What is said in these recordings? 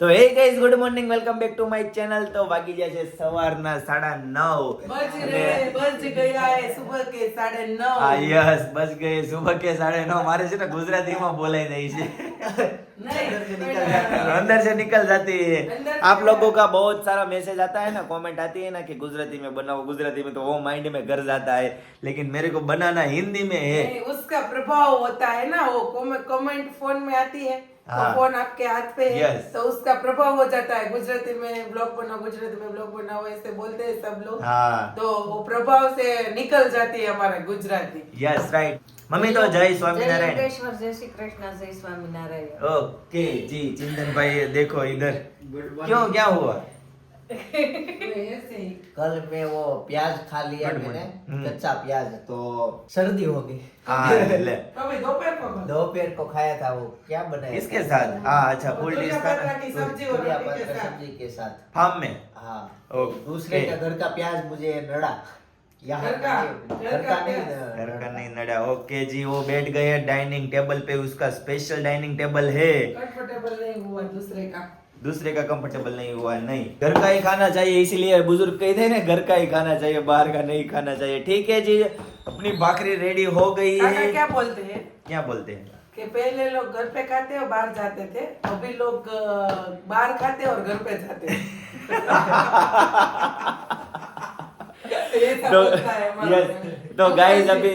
તો hey guys good morning welcome back to my channel તો વાગી ગયા છે સવારના સાડા નવ बज रहे बज गया है सुबह के साढ़े नौ હા યસ બસ ગઈ સુબહ કે સાડે નવ મારે છે ને ગુજરાતીમાં બોલાઈ રહી છે नहीं अंदर से निकल जाती है अंदर से आप लोगों का बहुत सारा मैसेज आता है ना कमेंट आती है ना कि गुजराती में बनाओ गुजराती में तो वो माइंड में घर जाता है लेकिन मेरे को बनाना हिंदी में है नहीं, उसका प्रभाव होता है ना वो कमेंट फोन में आती है तो हाँ। फोन आपके हाथ पे है Yes. तो उसका प्रभाव हो जाता है गुजराती में ब्लॉग बनाओ गुजराती में ब्लॉग बनाओ ऐसे बोलते हैं सब लोग हाँ तो वो प्रभाव से निकल जाती है हमारा गुजराती यस राइट मम्मी तो जय જય स्वामीनारायण યોગેશ્વર જય શ્રી કૃષ્ણ જય સ્વામિનારાયણ ओके जी चिंतन भाई देखो इधर क्यों क्या हुआ ऐसे ही कल मैं वो प्याज खा लिया मैंने हम्म। कच्चा प्याज तो सर्दी हो गई। हाँ, दोपहर को खाया था वो क्या बनाया इसके साथ? हाँ अच्छा फुल तो सब्ज़ी के साथ। फार्म में? हाँ। दूसरे का घर का प्याज मुझे नड़ा। नड़ा। ओके जी वो बैठ गए डाइनिंग टेबल पे उसका स्पेशल डाइनिंग टेबल है। कंफर्टेबल नहीं हुआ दूसरे का। दूसरे का कंफर्टेबल नहीं हुआ नहीं घर का ही खाना चाहिए इसलिए बुजुर्ग कहते हैं ना घर का ही खाना चाहिए बाहर का नहीं खाना चाहिए ठीक है जी अपनी भाखरी रेडी हो गई काका है क्या बोलते हैं क्या बोलते हैं कि पहले लोग घर पे खाते और बाहर जाते थे अभी लोग अ, बाहर खाते और घर पे जाते ऐसा तो होता है हमारे तो अभी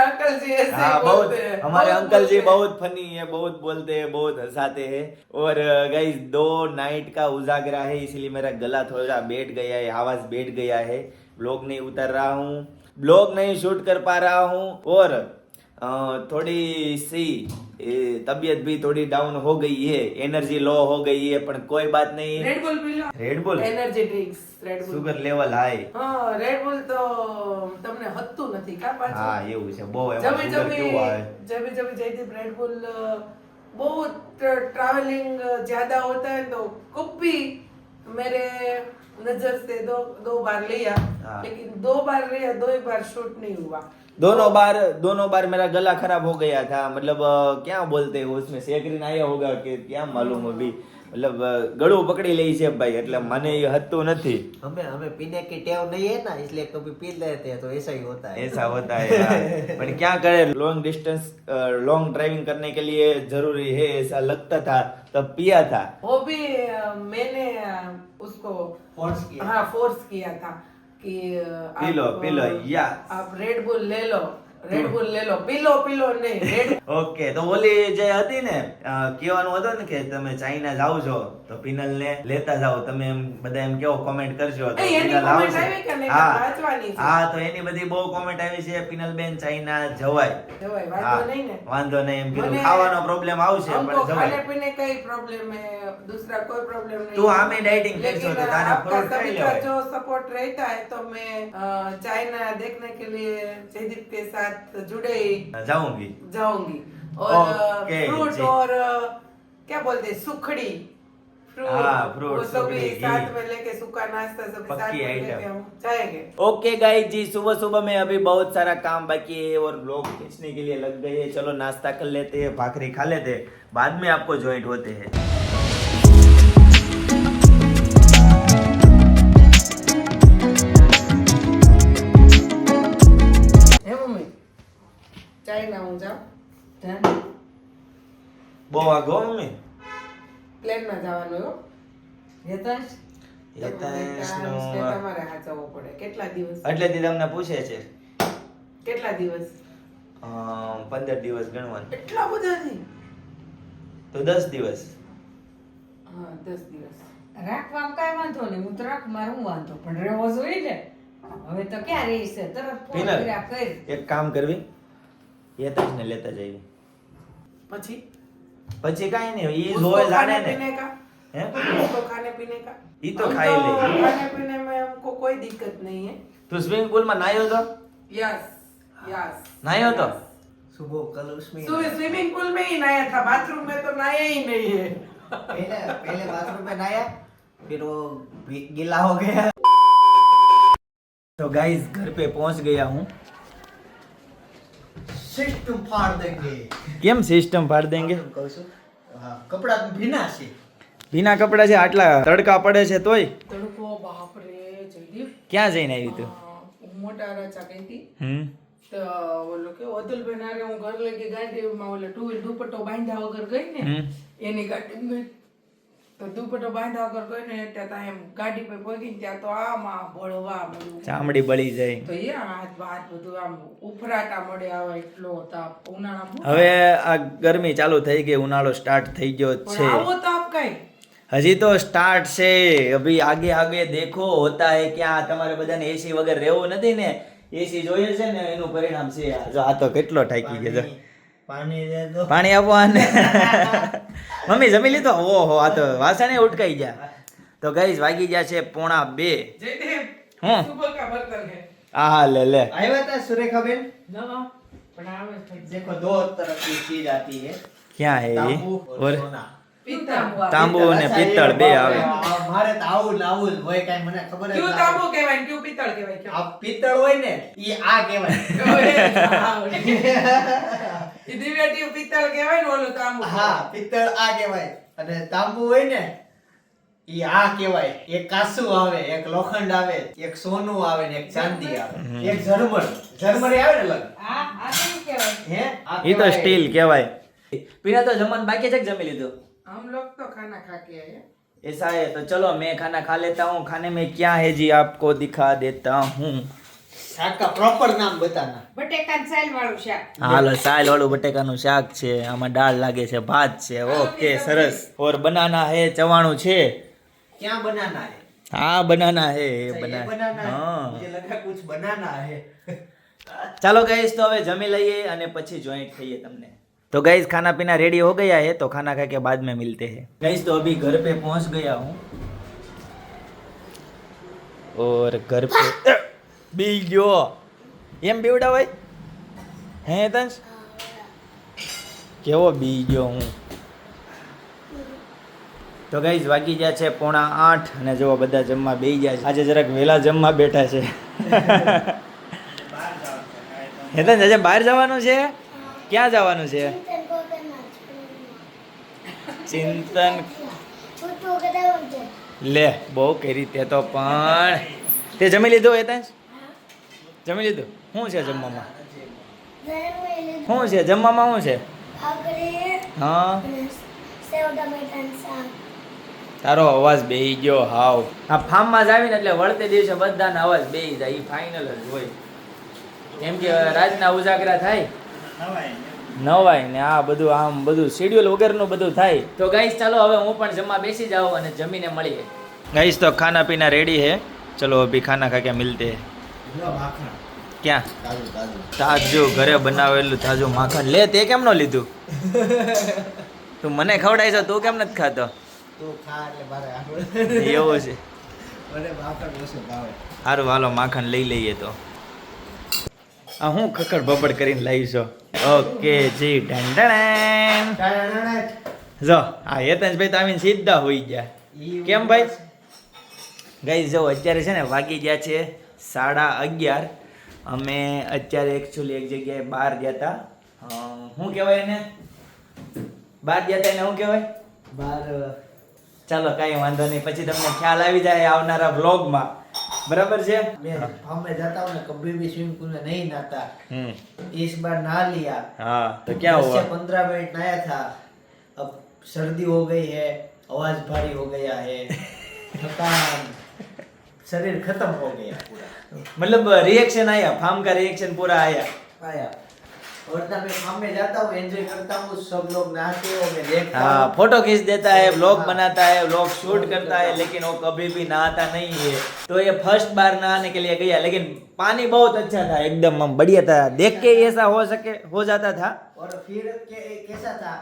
अंकल जी ऐसे हाँ बहुत हमारे अंकल जी बहुत फनी है बहुत बोलते हैं बहुत हंसाते हैं। और गाइस दो नाइट का उजागरा है इसलिए मेरा गला थोड़ा बैठ गया है आवाज़ बैठ गया है। ब्लॉग नहीं उतर रहा हूँ ब्लॉग नहीं शूट कर पा रहा हूँ। और थोड़ी सी ए, तबीयत भी थोड़ी डाउन हो गई है एनर्जी लो हो गई है पर कोई बात नहीं रेड बुल पी लो Red Bull energy drinks Red Bull sugar level high હા રેડ બુલ તો તમને હતું નથી કા પાછું હા એવું છે બહુ એમાં જમી સુગર જમી કેવું આવે जब जब जयदीप रेड बुल बहुत ट्रैवलिंग ज्यादा होता है तो कभी मेरे नजर से दो दो बार लिया हाँ। लेकिन दो बार लिया दो ही बार शूट नहीं हुआ दोनों बार दोनों बार मेरा गला खराब हो गया था मतलब क्या बोलते हो उसमें सेकरीन आया होगा कि क्या मालूम अभी મતલબ ગળું પકડી લે છે ભાઈ એટલે મને એ હતું નથી અમે અમે પીને કી ટેવ નહીં હે ના એટલે કભી પી લેતે તો ऐसा ही होता है ऐसा होता है પણ ક્યાં કરે લોંગ ડિસ્ટન્સ લોંગ ડ્રાઇવિંગ करने के लिए जरूरी है ऐसा लगता था तब पिया था वो भी मैंने उसको फोर्स किया हाँ फोर्स किया था कि अ, पी लो, आप, पी लो, अ, yes. आप रेड बुल ले लो ઓકે તો ઓલી જે હતી ને કહેવાનું હતું ને કે તમે ચાઇના જાવ છો તો પિનલ ને લેતા જાવ તમે એમ બધા એમ કેવો કોમેન્ટ કરજો હા. તો એની બધી બહુ કોમેન્ટ આવી છે પિનલ બેન ચાઇના જવાય. વાંધો નહીં એમ કીધું. ખાવાનો પ્રોબ્લેમ આવશે પણ જવાય. પીને કઈ પ્રોબ્લેમ હે કોઈ પ્રોબ્લેમ નહીં. તું આમે ડાયટિંગ કરજો તો તારે ફ્રૂટ ખાઈ લેવાય. જો સપોર્ટ રહેતા હે તો મેં ચાઇના દેખને કે લિયે જયદીપ કે સાથ साथ जुड़े जाऊंगी जाऊंगी और फ्रूट और क्या बोलते सुखड़ी ओके गाइस जी सुबह सुबह में अभी बहुत सारा काम बाकी है और लोग खींचने के लिए लग गए चलो नाश्ता कर लेते हैं भाकरी खा लेते बाद में आपको ज्वाइंट होते हैं બહુ આગો મમ્મી પ્લેનમાં જવાનું હો. યતાશ યતાંશનો તમારે હાચવવો પડે. કેટલા દિવસ? એટલે થી તમને પૂછે છે. કેટલા દિવસ? અ પંદર દિવસ ગણવાનું. એટલા બધા છે તો દસ દિવસ. હા દસ દિવસ. રાખવામાં કાંઈ વાંધો નહીં. હું તો રાખ મારે હું વાંધો? પણ રહેવો જોઈએ ને. હવે તો ક્યાં રહી છે? તરત ફોન કર્યા કરી. એક કામ કરવી. યતાંશને લેતા જઈએ. પછી? પછી કાંઈ નહીં ઈ उसको જોવે જાણે खाने ને पीने का હે उसको खाने पीने का ये तो हम खा ही लेगी। खाने पीने में हमको कोई दिक्कत नहीं है તું સ્વિમિંગ પુલમાં નાયો તો यस यस નાયો તો सुबह कल उसमें ही सुबह स्विमिंग पूल में ही नहाया था बाथरूम में तो नहाया ही नहीं है पहले पहले बाथरूम में नहाया फिर वो भी- गीला हो गया तो गाइस घर पे पहुंच गया हूँ સિસ્ટમ ફાડ દેંગે. કેમ સિસ્ટમ ફાડ દેંગે? છું કપડા ભીના છે. ભીના કપડા છે આટલા તડકા પડે છે તોય? તડકો બાપ રે જયદીપ. ક્યાં જઈને આવી તું? મોટા રાચા ગઈ હતી હમ. તો ઓલો કે અતુલ બેન હું ઘર લઈ ગઈ ગાડીમાં ઓલે ટુ વ્હીલ દુપટ્ટો બાંધ્યા વગર ગઈ ને એની ગાડીમાં ગઈ તો દુપટ્ટો બાંધા વગર કોઈ ને ત્યાં ત્યાં એમ ગાડી પર પહોંચી ત્યાં તો આમાં બળવા બધું. ચામડી બળી જાય. તો એ હાથ હાથ બધું આમ ઉફરાટા મળે આવે એટલો તાપ. ઉનાળા હવે આ ગરમી ચાલુ થઈ ગઈ ઉનાળો સ્ટાર્ટ થઈ ગયો છે. આવો તાપ કઈ? હજી તો સ્ટાર્ટ છે. અભી આગે આગે દેખો હોતા હે ક્યાં? તમારે બધાને એસી વગર રહેવું નથી ને. એસી જોઈએ છે ને એનું પરિણામ છે. આ. જો આ તો કેટલો ટાઈકી ગયો પાણી પાણી આપવાને મમ્મી જમી લીધો ઓહો આ તો વાસણે ઉટકાઈ ગયા તો ગઈસ વાગી ગયા છે પોણા બે જયદેવ હું? સુબહ કા બર્તન હે આ લે લે આવ્યા હતા સુરેખાબેન નવા પણ આવે છે देखो दो तरह की चीज आती है ક્યાં હે એ तांबू और ઓર सोना પિત્તા તાંબુ અને પિત્તળ બે આવે મારે તો આવું ને આવું જ હોય કાંઈ મને ખબર જ ક્યું ના તાંબુ કહેવાય ને ક્યું પિત્તળ કહેવાય પડે. આ પિત્તળ હોય ને ઈ આ કહેવાય એ દિવ્યાટી પિત્તળ કહેવાય ને ઓલું તાંબુ હા પિત્તળ આ કહેવાય અને તાંબુ હોય ને ઈ આ કહેવાય એક કાસુ આવે એક લોખંડ આવે એક સોનું આવે ને એક ચાંદી આવે એક ઝરમર ઝરમર એ આવે ને અલગ આ આ શું કહેવાય હે આ એ તો કહેવાય. સ્ટીલ કહેવાય પીના તો જમવાનું બાકી છે કે જમી લીધું हम लोग तो खाना खा के आए ऐसा है तो चलो मैं खाना खा लेता हूँ खाने में क्या है जी आपको दिखा देता हूँ શાક કા પ્રોપર નામ બતાના બટેકા સાલ વાળું શાક હાલો સાલ વાળું બટેકાનું શાક છે આમાં દાળ લાગે છે ભાત છે ઓકે સરસ ઓર બનાના હે ચવાણું છે ક્યાં બનાના હે હા બનાના હે એ अच्छा, ये બના बनाना है હા मुझे लगा कुछ बनाना है ચાલો ગાઈસ તો હવે જમી લઈએ અને પછી જોઈન્ટ થઈએ તમને तो गाइस खाना पीना रेडी हो गया है तो खाना खा के बाद में मिलते हैं गाइस तो अभी घर पे पहुंच गया हूँ और घर पे બીજો. એમ બીવડા ભાઈ હે તંશ કેવો બી ગયો હું? તો ગાઈસ વાગી ગયા છે પોણા આઠ અને જો બધા જમવા બેસી ગયા છે. આજે જરાક વહેલા જમવા બેઠા છે. હેતન આજે બહાર જવાનું છે? ક્યાં જવાનું છે? ચિંતન. લે બહુ કરી તે તો પણ. તે જમી લીધું હેતંશ જમી લીધું? શું છે જમવામાં? શું છે? જમવામાં શું છે? હા. તારો અવાજ બેહી ગયો હાવ. આ ફાર્મમાં જ આવીને એટલે વળતે દિવસે બધાના અવાજ બેહી જાય એ ફાઇનલ જ હોય. કેમ કે રાતના ઉજાગરા થાય? નવાય ને આ બધું આમ બધું શેડ્યુલ વગરનું બધું થાય. તો ગાઈસ ચાલો હવે હું પણ જમવા બેસી જાઉં અને જમીને મળીએ. ગાઈસ તો ખાના પીના રેડી હે ચલો અભી ખાના ખા કે મિલતે હે. ક્યાં? તાજું ઘરે બનાવેલું તાજું માખણ. લે તે કેમ ન લીધું? તું મને ખવડાય છે તું કેમ નથી ખાતો? એવું છે. સારું હાલો માખણ લઈ લઈએ તો. આ હું ખકડ બબડ કરીને લાવી છો ઓકે જી ટાણાણાટ. જો આ હેતંશભાઈ તો આવીને સીધા હોઈ ગયા. કેમ ભાઈ? ગઈ જો અત્યારે છે ને વાગી ગયા છે સાડા અગિયાર અમે અત્યારે એકચ્યુઅલી એક જગ્યાએ બહાર ગયા હતા અ, શું કહેવાય એને બહાર ગયા હતા એને શું કહેવાય બાર ચાલો કાંઈ વાંધો નહીં પછી તમને ખ્યાલ આવી જાય આવનારા વ્લોગમાં બરાબર છે मैं हम में जाता हूँ ना कभी भी स्विमिंग पूल में नहीं नहाता હમ इस बार नहा लिया हाँ तो क्या दस हुआ से पंद्रह मिनट नहाया था अब सर्दी हो गई है आवाज भारी हो गया है थकान शरीर खत्म हो गया पूरा। मतलब रिएक्शन आया फार्म का रिएक्शन पूरा आया। आया। वरना मैं काम में जाता हूँ एंजॉय करता हूँ सब लोग नहाते हो मैं देखता हाँ फ़ोटो खींच देता है व्लॉग हाँ। बनाता है व्लॉग शूट करता है लेकिन वो कभी भी नहाता नहीं है। तो ये फ़र्स्ट बार नहाने के लिए गया लेकिन पानी बहुत अच्छा था एकदम बढ़िया था। देख के ऐसा हो सके हो जाता था। और फिर कैसा था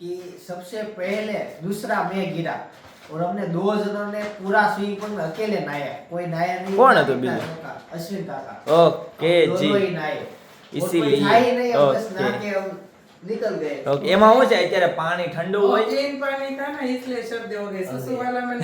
कि सबसे पहले दूसरा मैं गिरा। और हमने दो जनों ने पूरा स्विमिंग पूल में अकेले नहाया कोई नहाया नहीं कौन था, है तो कितना बिल्ली? लोग का? अश्विन काका ओके दोनों जी ही नहाए और कोई इसीलिए, था ही नहीं हम बस ओके। नहा के हम निकल गए તો એમાં શું છે અત્યારે પાણી ઠંડુ वो હોય प्लेन पानी था ना इसलिए शब्द हो गए सुसु वाला में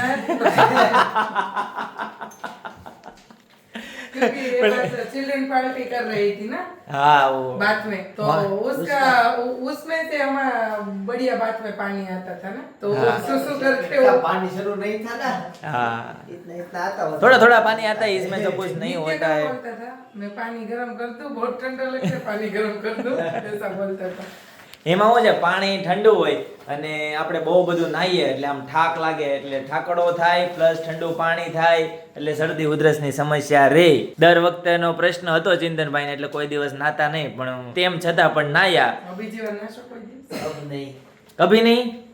चिल्ड्रन पार्टी कर रही थी ना हाँ वो बात में तो हाँ, उसका उ- उसमें से हमारा बढ़िया बात में पानी आता था ना तो वो हाँ। सुसु करके इतना वो पानी शुरू नहीं था ना हाँ इतना इतना आता होता थोड़ा थोड़ा पानी आता है इसमें तो कुछ नहीं नीचे होता का है बोलता था मैं पानी गर्म कर दूं बहुत ठंडा लगता है पानी गर्म कर दूं ऐसा बोलता था એમાં શું છે પાણી ઠંડુ હોય અને આપણે બહુ બધું નાહીએ એટલે આમ ઠાક લાગે એટલે ઠાકડો થાય પ્લસ ઠંડુ પાણી થાય એટલે શરદી ઉધરસની સમસ્યા રે. દર વખતે વખતેનો પ્રશ્ન હતો ચિંતનભાઈ ને એટલે કોઈ દિવસ નાતા નહીં પણ તેમ છતાં પણ નાયા. કભી નહીં. કભી નહીં?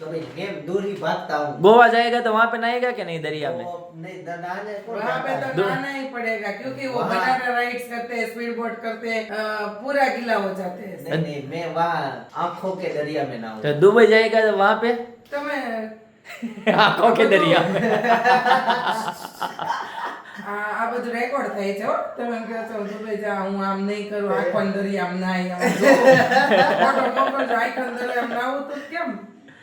कभी मैं दूर ही भागता हूँ गोवा जाएगा तो वहां पे नहाएगा कि नहीं दरिया में वो नहीं द- नहाने कौन वहाँ पे जाता तो है? नहाना ही पड़ेगा क्योंकि वो वहाँ- बनाना राइड्स करते हैं स्पीड बोट करते हैं अ, पूरा गीला हो जाते हैं नहीं नहीं मैं वहाँ आंखों के दरिया में नहाऊं तो दुबई जाएगा तो वहां पे तो मैं आंखों के दरिया में આ આ બધું રેકોર્ડ થાય છે હો તમે એમ કહો છો દુબઈ જા હું આમ નહીં કરું આંખો દરિયા આમ નાઈ આમ ફોટો મોકલજો આંખો દરિયા આમ નાવું તો કેમ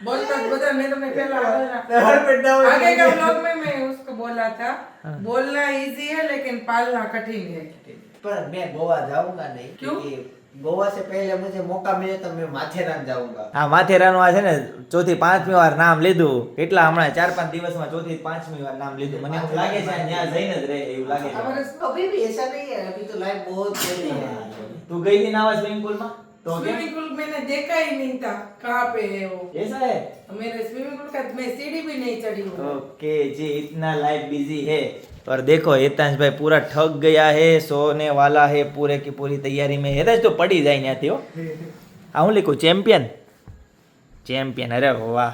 बोलता तो बता मैं तुम्हें पहला हर पे डाउन आगे का ब्लॉग में मैं उसको बोला था बोलना इजी है लेकिन पालना कठिन है पर मैं गोवा जाऊंगा नहीं क्यों? क्योंकि गोवा से पहले मुझे मौका मिले तो मैं माथेरान जाऊंगा આ માથેરાનું આ છે ને ચોથી પાંચમી વાર નામ લીધું કેટલા હમણાં ચાર પાંચ દિવસમાં ચોથી પાંચમી વાર નામ લીધું મને એવું લાગે છે ત્યાં જઈને જ રહે એવું લાગે છે हमारे अभी भी ऐसा नहीं है अभी तो लाइफ बहुत बड़ी है તું गई थी नावा स्विमिंग पूल में तो क्या स्विमिंग पूल मैंने देखा ही नहीं था कहाँ पे है वो ऐसा है मेरे स्विमिंग पूल का मैं सीढ़ी भी नहीं चढ़ी हूँ ओके जी इतना लाइफ बिजी है और देखो हितांश भाई पूरा ठग गया है सोने वाला है पूरे की पूरी तैयारी में हितांश तो पड़ी जाए ત્યાંથી હો આ હું લીખું ચેમ્પિયન ચેમ્પિયન અરે વાહ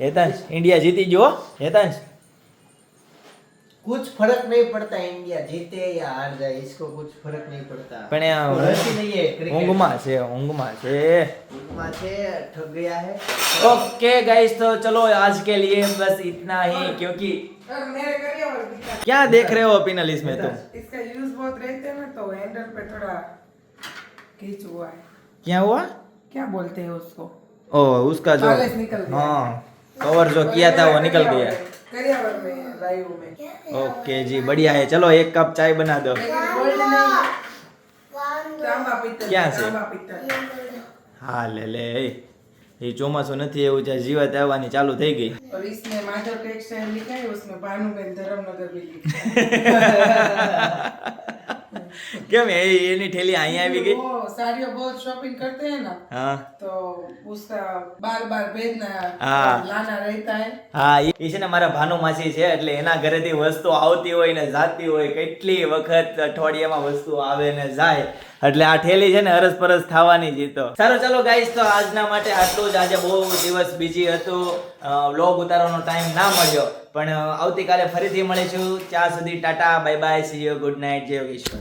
હેતાંશ ઇન્ડિયા જીતી ગયો હો, હેતાંશ कुछ फर्क नहीं पड़ता इंडिया जीते या हार जाए इसको कुछ फर्क नहीं पड़ता પણ એ इसको रस ही नहीं है क्रिकेट ઊંઘમાં છે ઊંઘમાં છે ઊંઘમાં છે ठग गया है ओके गाइस तो चलो आज के लिए बस इतना ही क्योंकि और मेरे करिए और दिखा क्या देख रहे हो पिनल इसमें तुम इसका यूज बहुत रहते हैं ना तो हैंडल पे थोड़ा खींच हुआ है क्या हुआ क्या बोलते हैं उसको ओ उसका जो खालिस निकल गया। हाँ कवर जो किया था वो निकल गया करियावर में है, लाइव में ओके जी बढ़िया है चलो एक कप चाय बना दो लेकिन गोल्ड नहीं तांबा पीतल क्या से? तांबा पीतल હા લે લે એ ચોમાસું નથી એવું છે જીવત આવવાની ચાલુ થઈ ગઈ और इसमें माधव टेक्सटाइल लिखा है उसमें भानुबेन धर्मनगर भी लिखा है કેમ એ એની ઠેલી અહીંયા આવી ગઈ वो साड़ियों बहुत शॉपिंग करते हैं ना હા तो उसका बार बार भेजना हाँ। लाना रहता है હા એ છે ને મારા ભાનુ માસી છે એટલે એના ઘરેથી વસ્તુ આવતી હોય ને જાતી હોય કેટલી વખત અઠવાડિયામાં વસ્તુ આવે ને જાય એટલે આ ઠેલી છે ને અરસ પરસ થવાની જ ઈ તો સારું ચાલો ગાઈસ તો આજના માટે આટલું જ આજે બહુ દિવસ બીજી હતું વ્લોગ ઉતારવાનો ટાઈમ ના મળ્યો પણ અ, આવતીકાલે ફરીથી મળીશું ત્યાં સુધી tata bye bye see you good night જય યોગેશ્વર